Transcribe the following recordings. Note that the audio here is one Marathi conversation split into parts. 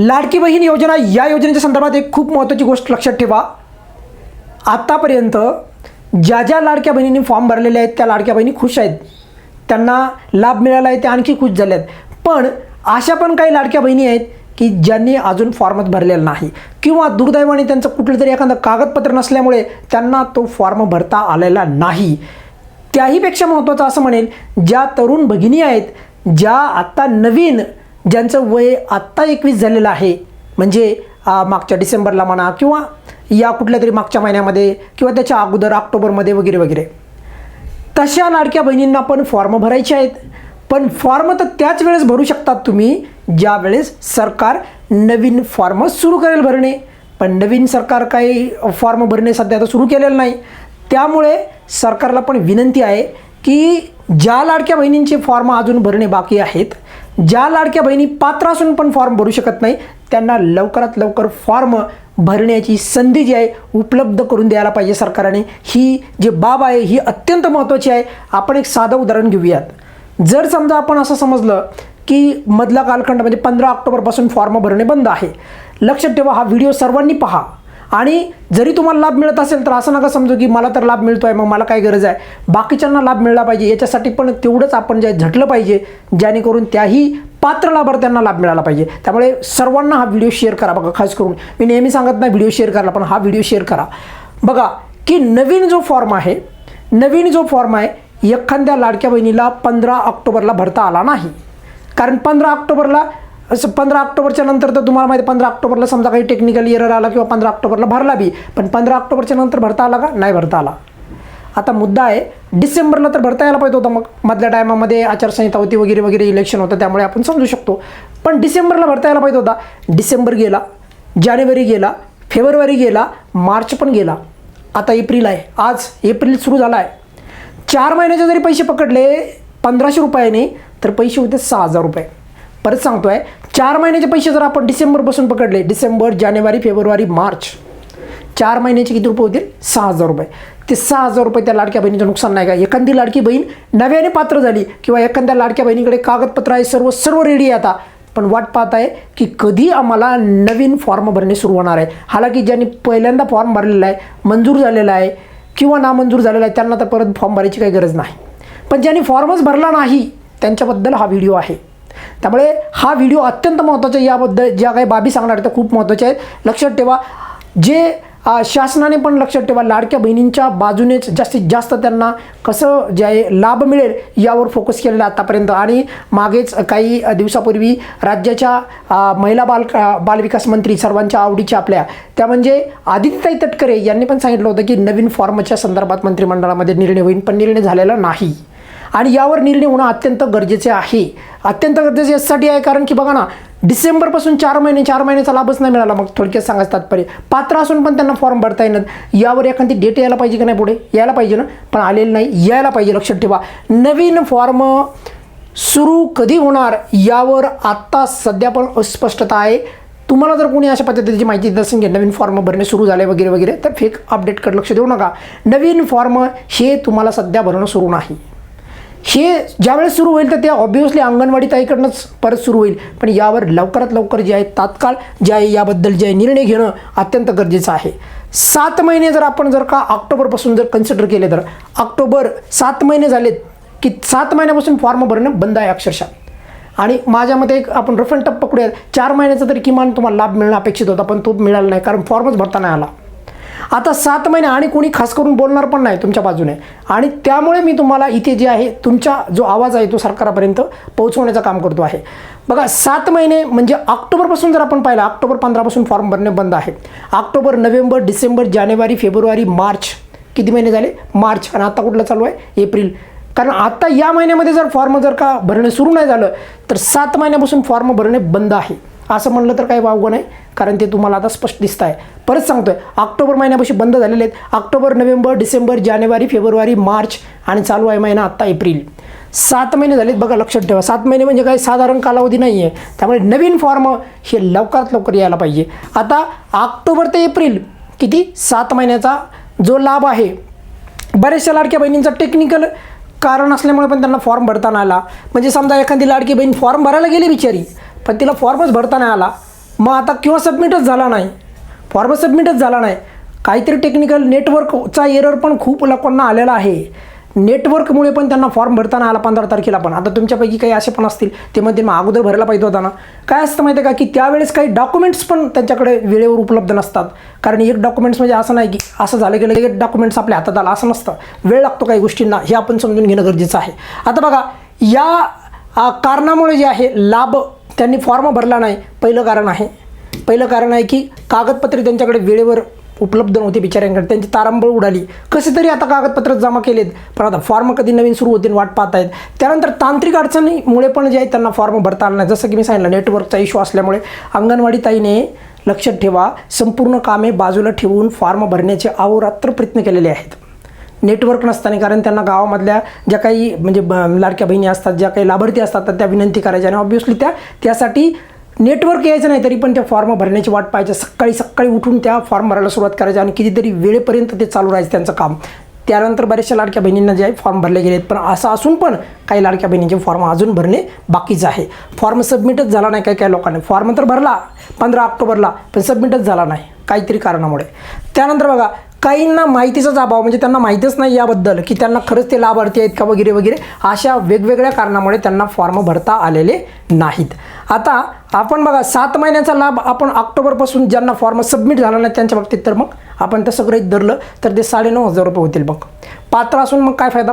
लाडकी बहीण योजना या योजनेच्या संदर्भात एक खूप महत्त्वाची गोष्ट लक्षात ठेवा. आत्तापर्यंत ज्या ज्या लाडक्या बहिणींनी फॉर्म भरलेले आहेत त्या लाडक्या बहिणी खुश आहेत. त्यांना लाभ मिळाला आहे ते आणखी खुश झाले आहेत. पण अशा पण काही लाडक्या बहिणी आहेत की ज्यांनी अजून फॉर्मच भरलेला नाही. किंवा दुर्दैवाने त्यांचं कुठलं तरी एखादं कागदपत्र नसल्यामुळे त्यांना तो फॉर्म भरता आलेला नाही. त्याहीपेक्षा महत्त्वाचं असं म्हणेल ज्या तरुण भगिनी आहेत ज्या आत्ता नवीन ज्यांचं वय आत्ता एकवीस झालेलं आहे म्हणजे मागच्या डिसेंबरला म्हणा किंवा या कुठल्या तरी मागच्या महिन्यामध्ये किंवा त्याच्या अगोदर ऑक्टोबरमध्ये वगैरे वगैरे. तशा लाडक्या बहिणींना पण फॉर्म भरायचे आहेत. पण फॉर्म तर त्याच वेळेस भरू शकतात तुम्ही ज्या वेळेस सरकार नवीन फॉर्म सुरू करेल भरणे. पण नवीन सरकार काही फॉर्म भरणे सध्या आता सुरू केलेलं नाही. त्यामुळे सरकारला पण विनंती आहे की ज्या लाडक्या बहिणींचे फॉर्म अजून भरणे बाकी आहेत ज्या लाडक्या बहिणी पात्र असून पण फॉर्म भरू शकत नाही त्यांना लवकरात लवकर फॉर्म भरण्याची संधी जी आहे उपलब्ध करून द्यायला पाहिजे सरकारने. ही जी बाब आहे ही अत्यंत महत्त्वाची आहे. आपण एक साधं उदाहरण घेऊयात. जर समजा आपण असं समजलं की मधला कालखंड म्हणजे पंधरा ऑक्टोबरपासून फॉर्म भरणे बंद आहे. लक्षात ठेवा हा व्हिडिओ सर्वांनी पहा. आणि जरी तुम्हाला लाभ मिळत असेल तर असं नका समजू की मला तर लाभ मिळतो आहे मग मला काय गरज आहे? बाकीच्यांना लाभ मिळला पाहिजे. याच्यासाठी पण तेवढंच आपण जे झटलं पाहिजे जेणेकरून त्याही पात्र लाभार्थ्यांना लाभ मिळाला पाहिजे. त्यामुळे सर्वांना हा व्हिडिओ शेअर करा बघा खास करून. मी नेहमी सांगत नाही व्हिडिओ शेअर करा पण हा व्हिडिओ शेअर करा. बघा की नवीन जो फॉर्म आहे नवीन जो फॉर्म आहे एखाद्या लाडक्या बहिणीला पंधरा ऑक्टोबरला भरता आला नाही. कारण पंधरा ऑक्टोबरला असं पंधरा ऑक्टोबरच्या नंतर तर तुम्हाला माहिती पंधरा ऑक्टोबरला समजा काही टेक्निकल इयर आला किंवा पंधरा ऑक्टोबरला भरला बी पण पंधरा ऑक्टोबरच्या नंतर भरता आला का? नाही भरता आला. आता मुद्दा आहे डिसेंबरला तर भरता यायला पाहिजे होता मग. मधल्या टायमामध्ये आचारसंहिता होती वगैरे वगैरे इलेक्शन होतं त्यामुळे आपण समजू शकतो. पण डिसेंबरला भरता यायला पाहिजे होता. डिसेंबर गेला जानेवारी गेला फेब्रुवारी गेला मार्च पण गेला. आता एप्रिल आहे. आज एप्रिल सुरू झाला आहे चार महिन्याचे जरी पैसे पकडले पंधराशे रुपयाने तर पैसे होते सहा हजार रुपये. परत सांगतो आहे चार महिन्याचे पैसे जर आपण डिसेंबरपासून पकडले डिसेंबर जानेवारी फेब्रुवारी मार्च चार महिन्याचे किती रुपये होतील? सहा हजार रुपये. ते सहा हजार रुपये त्या लाडक्या बहिणीचं नुकसान नाही का? एखादी लाडकी बहीण नव्याने पात्र झाली किंवा एखाद्या लाडक्या बहिणीकडे कागदपत्र आहे सर्व सर्व रेडी आता. पण वाट पाहत आहे की कधी आम्हाला नवीन फॉर्म भरणे सुरू होणार आहे. हालाकी ज्यांनी पहिल्यांदा फॉर्म भरलेला आहे मंजूर झालेला आहे किंवा नामंजूर झालेला आहे त्यांना तर परत फॉर्म भरायची काही गरज नाही. पण ज्यांनी फॉर्मच भरला नाही त्यांच्याबद्दल हा व्हिडिओ आहे. त्यामुळे हा व्हिडिओ अत्यंत महत्त्वाचा आहे. याबद्दल ज्या काही बाबी सांगणार आहेत त्या खूप महत्त्वाच्या आहेत. लक्षात ठेवा जे शासनाने पण लक्षात ठेवा लाडक्या बहिणींच्या बाजूनेच जास्तीत जास्त त्यांना कसं जे आहे लाभ मिळेल यावर फोकस केलेला आत्तापर्यंत आतापर्यंत. आणि मागेच काही दिवसापूर्वी राज्याच्या महिला बाल बालविकास मंत्री सर्वांच्या आवडीच्या आपल्या त्या म्हणजे आदित्यताई तटकरे यांनी पण सांगितलं होतं की नवीन फॉर्मच्या संदर्भात मंत्रिमंडळामध्ये निर्णय होईल पण निर्णय झालेला नाही. आणि यावर निर्णय होणं अत्यंत गरजेचे आहे. अत्यंत गरजेचे यासाठी आहे कारण की बघा ना डिसेंबरपासून चार महिने चार महिन्याचा लाभच नाही मिळाला. मग थोडक्यात सांगायचं तात्पर्य पात्र असून पण त्यांना फॉर्म भरता येणार. यावर एखादी डेट यायला पाहिजे की नाही पुढे? यायला पाहिजे ना? पण आलेलं नाही. यायला पाहिजे लक्षात ठेवा. नवीन फॉर्म सुरू कधी होणार यावर आत्ता सध्या पण अस्पष्टता आहे. तुम्हाला जर कोणी अशा पद्धतीची माहिती देत असेल की नवीन फॉर्म भरणे सुरू झाले वगैरे वगैरे तर फेक अपडेटकडे लक्ष देऊ नका. नवीन फॉर्म हे तुम्हाला सध्या भरणं सुरू नाही. हे ज्यावेळेस सुरू होईल तर ते ऑब्व्हियसली अंगणवाडी ताईकडनंच परत सुरू होईल. पण यावर लवकरात लवकर जे आहे तात्काळ जे आहे याबद्दल जे आहे निर्णय घेणं अत्यंत गरजेचं आहे. सात महिने जर आपण जर का ऑक्टोबरपासून जर कन्सिडर केले तर ऑक्टोबर सात महिने झालेत की सात महिन्यापासून फॉर्म भरणं बंद आहे अक्षरशः. आणि माझ्या मते एक आपण रफ अँड पकडूया चार महिन्याचा तरी किमान तुम्हाला लाभ मिळणं अपेक्षित होता पण तो मिळाला नाही कारण फॉर्मच भरता नाही आला. आता सात महिने आणि कोणी खास करून बोलणार पण नाही तुमच्या बाजूने. आणि त्यामुळे मी तुम्हाला इथे जे आहे तुमचा जो आवाज आहे तो सरकारापर्यंत पोहोचवण्याचं काम करतो आहे. बघा सात महिने म्हणजे ऑक्टोबरपासून जर आपण पाहिलं ऑक्टोबर पंधरापासून फॉर्म भरणे बंद आहे. ऑक्टोबर नोव्हेंबर डिसेंबर जानेवारी फेब्रुवारी मार्च किती महिने झाले? मार्च. आणि आता कुठलं चालू आहे? एप्रिल. कारण आता या महिन्यामध्ये जर फॉर्म जर का भरणे सुरू नाही झालं तर सात महिन्यापासून फॉर्म भरणे बंद आहे. असं म्हणलं तर काही वावगं नाही कारण ते तुम्हाला आता स्पष्ट दिसत आहे. परत सांगतोय ऑक्टोबर महिन्यापाशी बंद झालेले आहेत. ऑक्टोबर नोव्हेंबर डिसेंबर जानेवारी फेब्रुवारी मार्च आणि चालू आहे महिना आत्ता एप्रिल. सात महिने झालेत बघा लक्षात ठेवा. सात महिने म्हणजे काही साधारण कालावधी नाही आहे त्यामुळे नवीन फॉर्म हे लवकरात लवकर यायला पाहिजे. आता ऑक्टोबर ते एप्रिल किती? सात महिन्याचा जो लाभ आहे बऱ्याचशा लाडक्या बहिणींचा टेक्निकल कारण असल्यामुळे पण त्यांना फॉर्म भरताना आला. म्हणजे समजा एखादी लाडकी बहीण फॉर्म भरायला गेली बिचारी पण तिला फॉर्मच भरता नाही आला. मग आता किंवा सबमिटच झाला नाही. फॉर्म सबमिटच झाला नाही. काहीतरी टेक्निकल नेटवर्कचा एरर पण खूप लोकांना आलेला आहे. नेटवर्कमुळे पण त्यांना फॉर्म भरताना आला पंधरा तारखेला पण. आता तुमच्यापैकी काही असे पण असतील ते मध्ये मग अगोदर भरायला पाहिजे होता ना. काय असतं माहिती आहे का की त्यावेळेस काही डॉक्युमेंट्स पण त्यांच्याकडे वेळेवर उपलब्ध नसतात. कारण एक डॉक्युमेंट्स म्हणजे असं नाही की असं झालं की लगेच डॉक्युमेंट्स आपल्या हातात आला. असं नसतं. वेळ लागतो काही गोष्टींना. हे आपण समजून घेणं गरजेचं आहे. आता बघा या कारणामुळे जे आहे लाभ त्यांनी फॉर्म भरला नाही. पहिलं कारण आहे. पहिलं कारण आहे की कागदपत्रे त्यांच्याकडे वेळेवर उपलब्ध नव्हते बिचाऱ्यांकडे. त्यांची तारांबळ उडाली. कसे तरी आता कागदपत्र जमा केलेत. पण आता फॉर्म कधी नवीन सुरू होतील वाट पाहत आहेत त्यानंतर तांत्रिक अडचणीमुळे पण जे आहे त्यांना फॉर्म भरता आला नाही. जसं की मी सांगितलं नेटवर्कचा इश्यू असल्यामुळे अंगणवाडी ताईने लक्षात ठेवा संपूर्ण कामे बाजूला ठेवून फॉर्म भरण्याचे अहोरात्र प्रयत्न केलेले आहेत. नेटवर्क नसताना कारण त्यांना गावामधल्या ज्या काही म्हणजे ब- लाडक्या बहिणी असतात ज्या काही लाभार्थी असतात तर त्या विनंती करायच्या. आणि ऑब्व्हियसली त्या त्यासाठी नेटवर्क यायचं नाही तरी पण त्या फॉर्म भरण्याची वाट पाहायच्या. सकाळी सकाळी उठून त्या फॉर्म भरायला सुरुवात करायच्या आणि कितीतरी वेळेपर्यंत ते चालू राहायचं त्यांचं काम. त्यानंतर बऱ्याचशा लाडक्या बहिणींना जे आहे फॉर्म भरले गेलेत. पण असं असून पण काही लाडक्या बहिणींचे फॉर्म अजून भरणे बाकीचं आहे. फॉर्म सबमिटच झाला नाही काही काही लोकांनी. फॉर्म तर भरला पंधरा ऑक्टोबरला पण सबमिटच झाला नाही काहीतरी कारणामुळे. त्यानंतर बघा काहींना माहितीचाच अभाव म्हणजे त्यांना माहितीच नाही याबद्दल की त्यांना खरंच ते लाभार्थी आहेत का वगैरे वगैरे अशा वेगवेगळ्या कारणामुळे त्यांना फॉर्म भरता आलेले नाहीत. आता आपण बघा सात महिन्याचा लाभ आपण ऑक्टोबरपासून ज्यांना फॉर्म सबमिट झाला नाही त्यांच्या बाबतीत तर मग आपण तसं गृहित धरलं तर ते साडेनऊ हजार रुपये होतील मग पात्र असून मग काय फायदा?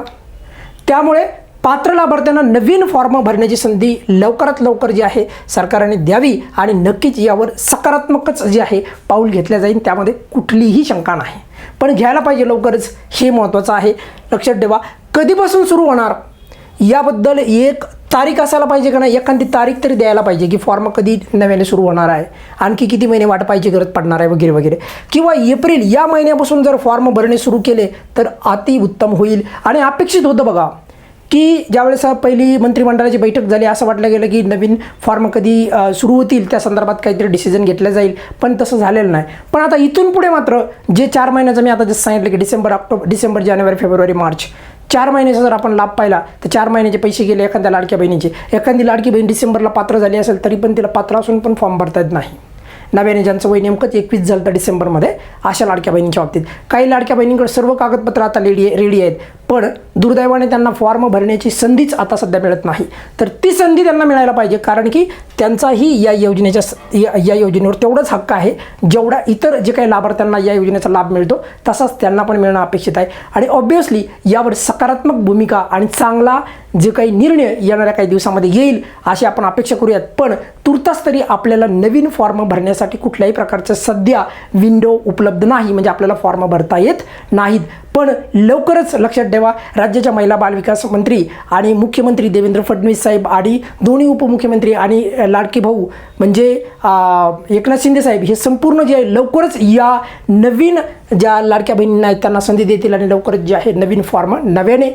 त्यामुळे पात्र लाभार्थ्यांना नवीन फॉर्म भरण्याची संधी लवकरात लवकर जी आहे सरकारने द्यावी आणि नक्कीच यावर सकारात्मकच जे आहे पाऊल घेतलं जाईल. त्यामध्ये कुठलीही शंका नाही. पण घ्यायला पाहिजे लवकरच. हे महत्त्वाचं आहे. लक्षात ठेवा कधीपासून सुरू होणार? याबद्दल एक तारीख असायला पाहिजे का नाही? एखादी तारीख तरी द्यायला पाहिजे की फॉर्म कधी नव्याने सुरू होणार आहे. आणखी किती महिने वाट पाहिजे गरज पडणार आहे वगैरे वगैरे. किंवा एप्रिल या महिन्यापासून जर फॉर्म भरणे सुरू केले तर अति उत्तम होईल. आणि अपेक्षित होतं बघा की ज्यावेळेस पहिली मंत्रिमंडळाची बैठक झाली असं वाटलं गेलं की नवीन फॉर्म कधी सुरू होतील त्या संदर्भात काहीतरी डिसिजन घेतलं जाईल. पण तसं झालेलं नाही. पण आता इथून पुढे मात्र जे चार महिन्याचं मी आता जसं सांगितलं की डिसेंबर ऑक्टोबर डिसेंबर जानेवारी फेब्रुवारी मार्च चार महिन्याचा जर आपण लाभ पाहिला तर चार महिन्याचे पैसे गेले एखाद्या लाडक्या बहिणीचे. एखादी लाडकी बहीण डिसेंबरला पात्र झाली असेल तरी पण तिला पात्र असून पण फॉर्म भरता येत नाही. नव्याने ज्यांचं वय नेमकंच एकवीस झालं तर डिसेंबरमध्ये अशा लाडक्या बहिणींच्या बाबतीत. काही लाडक्या बहिणींकडे सर्व कागदपत्र आता रेडी रेडी आहेत. पण दुर्दैवाने त्यांना फॉर्म भरण्याची संधीच आता सध्या मिळत नाही. तर ती संधी त्यांना मिळायला पाहिजे कारण की त्यांचाही या योजनेच्या या या योजनेवर तेवढाच हक्क आहे. जेवढा इतर जे काही लाभार्थ्यांना या योजनेचा लाभ मिळतो तसाच त्यांना पण मिळणं अपेक्षित आहे. आणि ऑब्व्हियसली यावर सकारात्मक भूमिका आणि चांगला जे काही निर्णय येणाऱ्या काही दिवसामध्ये येईल अशी आपण अपेक्षा करूयात. पण तुर्तास तरी आपल्याला नवीन फॉर्म भरण्यासाठी कुठल्याही प्रकारचं सध्या विंडो उपलब्ध नाही. म्हणजे आपल्याला फॉर्म भरता येत नाहीत. पण लवकरच लक्षात ठेवा राज्याच्या महिला बालविकास मंत्री आणि मुख्यमंत्री देवेंद्र फडणवीस साहेब आणि दोन्ही उपमुख्यमंत्री आणि लाडके भाऊ म्हणजे एकनाथ शिंदे साहेब हे संपूर्ण जे आहे लवकरच या नवीन ज्या लाडक्या बहिणींना आहेत त्यांना संधी देतील आणि लवकरच जे आहे नवीन फॉर्म नव्याने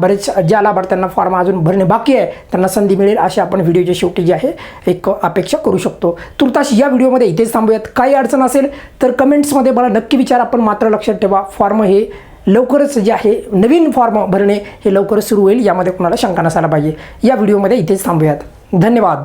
बरेच ज्या लाभार्थ्यांना फॉर्म अजून भरणे बाकी आहे त्यांना संधी मिळेल अशी आपण व्हिडिओच्या शेवटी जे आहे एक अपेक्षा करू शकतो. तुर्तास या व्हिडिओमध्ये इथेच थांबूयात. काही अडचण असेल तर कमेंट्समध्ये मला नक्की विचार आपण मात्र लक्षात ठेवा फॉर्म हे लवकरच जे आहे नवीन फॉर्म भरणे हे लवकरच सुरू होईल. यामध्ये कोणाला शंका नसायला पाहिजे. या व्हिडिओमध्ये इथेच थांबूयात. धन्यवाद.